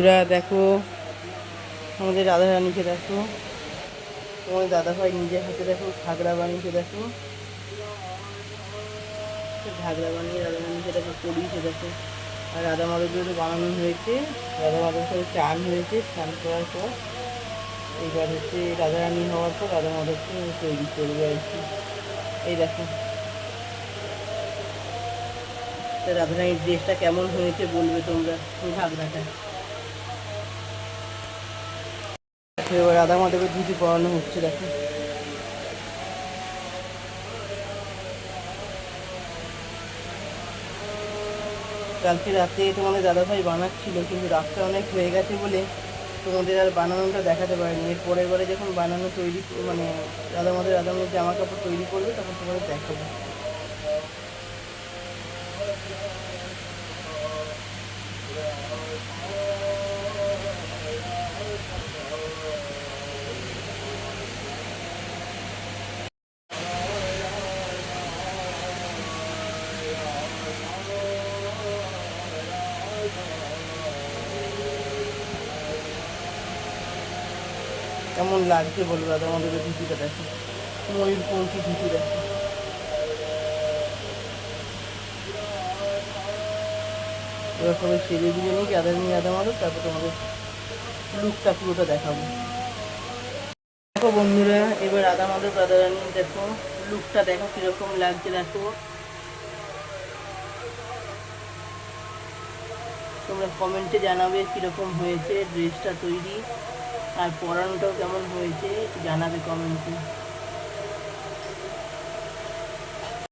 বন্ধুরা, দেখো। আমাদের রাধা রানীকে দেখো। তোমাদের দাদা ভাই নিজের হাতে দেখো ঘাগরা বানিয়েছে, দেখো। ঘাগরা বানিয়ে রাধা রানীকে দেখো পরিয়েছে দেখো। আর রাধা মাধবের বানানো হয়েছে। রাধা মাধবের সাথে চান হয়েছে। স্নান করার পর এইবার হচ্ছে রাধা রানী হওয়ার পর রাধা মাধবকে তৈরি করবে আর কি। এই দেখো। তা রাধারানীর ড্রেসটা কেমন হয়েছে বলবে তোমরা? ওই ঘাগরাটা দেখো এবার রাধা মাধবের ধুতি পরানো হচ্ছে, দেখো। কালকে রাতে তোমাদের দাদাভাই বানাচ্ছিল, কিন্তু রাতটা অনেক হয়ে গেছে বলে তোমাদের আর বানানোটা দেখাতে পারিনি। এর পরের বারে যখন বানানো তৈরি মানে দাদা মাদের রাধা মাধব জামা কাপড় তৈরি করবে, তখন তোমাদের দেখাবো। কেমন লাগছে বলব? আমাদের ধুতিটা দেখো। ময়ূর পঙ্খী ধুতি দেখো। এবার সবাই সেরে দিয়ে নিই আদা নিয়ে আদা মারো তারপর তোমাদের লুকটা পুরোটা দেখাবো। দেখো বন্ধুরা, এবার আদা মাদক আদা দেখো লুকটা দেখো কীরকম লাগছে, দেখো। তোমরা কমেন্টে জানাবে কীরকম হয়েছে ড্রেসটা তৈরি। আর পড়ানোটাও কেমন হয়েছে জানাবে কমেন্টে